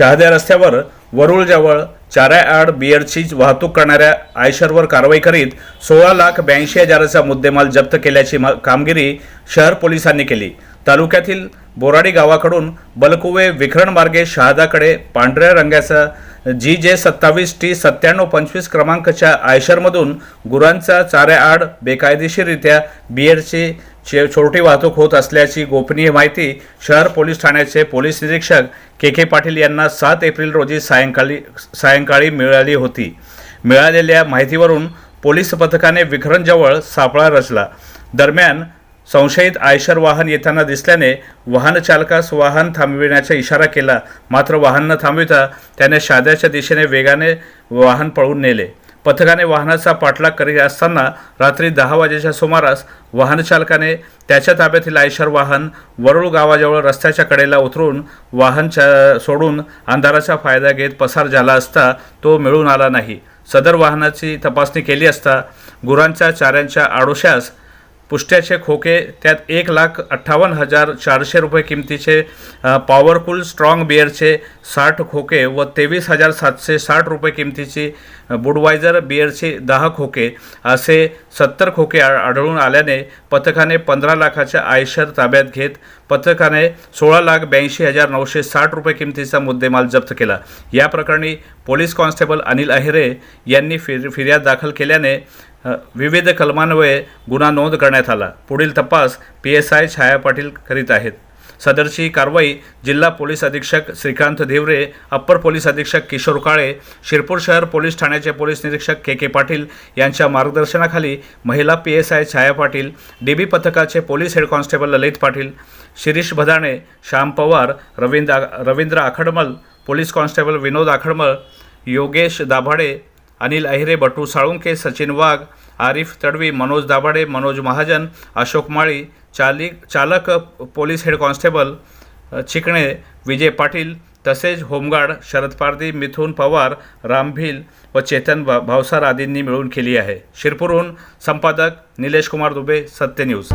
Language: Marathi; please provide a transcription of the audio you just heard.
शहाद्या रस्त्यावर वरुळजवळ चाऱ्याआड बिअरची वाहतूक करणाऱ्या आयशरवर कारवाई करीत सोळा लाख ब्याऐंशी हजाराचा मुद्देमाल जप्त केल्याची मा- कामगिरी शहर पोलिसांनी केली. तालुक्यातील बोराडी गावाकडून बलकुवे विखरण मार्गे शहादाकडे पांढऱ्या रंगाचा जी जे सत्तावीस टी सत्त्याण्णव पंचवीस क्रमांकाच्या आयशरमधून गुरांचा चाऱ्याआड बेकायदेशीररित्या बियरची चे- छोटी वाहतूक होत असल्याची गोपनीय माहिती शहर पोलीस ठाण्याचे पोलीस निरीक्षक के के पाटील यांना सात एप्रिल रोजी सायंकाळी सायंकाळी मिळाली होती. मिळालेल्या माहितीवरून पोलीस पथकाने विखरणजवळ सापळा रचला. दरम्यान संशयित आयशर वाहन येताना दिसल्याने वाहन चालकास वाहन थांबविण्याचा इशारा केला. मात्र वाहन न थांबविता त्याने शाद्याच्या दिशेने वेगाने वाहन पळून नेले. पथकाने वाहनाचा पाठलाग करीत असताना रात्री दहा वाजेच्या सुमारास वाहन चालकाने त्याच्या ताब्यातील आयशर वाहन वरुळ गावाजवळ रस्त्याच्या कडेला उतरून वाहन चा सोडून अंधाराचा फायदा घेत पसार झाला असता तो मिळून आला नाही. सदर वाहनाची तपासणी केली असता गुरांच्या चाऱ्यांच्या आडोशास पुष्ट्याचे खोके त्यात एक लाख अठ्ठावन्न हजार चारशे रुपये किमतीचे पॉवरफुल स्ट्रॉंग बिअरचे साठ खोके व तेवीस हजार सातशे साठ रुपये किमतीची बुडवायझर बिअरचे दहा खोके असे सत्तर खोके आढळून आल्याने पथकाने पंधरा लाखाच्या आयशर ताब्यात घेत पथकाने सोळा लाख ब्याऐंशी हजार नऊशे साठ रुपये किमतीचा मुद्देमाल जप्त केला. या प्रकरणी पोलीस कॉन्स्टेबल अनिल अहिरे यांनी फिर फिर्याद दाखल केल्याने विविध कलमान्वये गुन्हा नोंद करण्यात आला. पुढील तपास P S I Chhaya Patil करीत आहेत. सदरची कारवाई जिल्हा पोलीस अधीक्षक श्रीकांत देवरे अप्पर पोलीस अधीक्षक किशोर काळे शिरपूर शहर पोलीस ठाण्याचे पोलीस निरीक्षक के के पाटील यांच्या मार्गदर्शनाखाली महिला P S I Chhaya Patil D B पथकाचे police head constable Lalit Patil Shirish Bhadane Shyam Pawar Ravindra Ravindra Akhadmal police constable Vinod Akhadmal Yogesh Dabhade Anil Ahire Batu Salunke Sachin Wagh Arif Tadvi Manoj Dabhade Manoj Mahajan Ashok Mali चाली चालक police head constable Chikne Vijay Patil तसेच होमगार्ड शरद पारदी मिथुन पवार रामभिल व चेतन भा भावसार आदींनी मिळून केली आहे. शिरपूरहून संपादक निलेश कुमार दुबे सत्य न्यूज.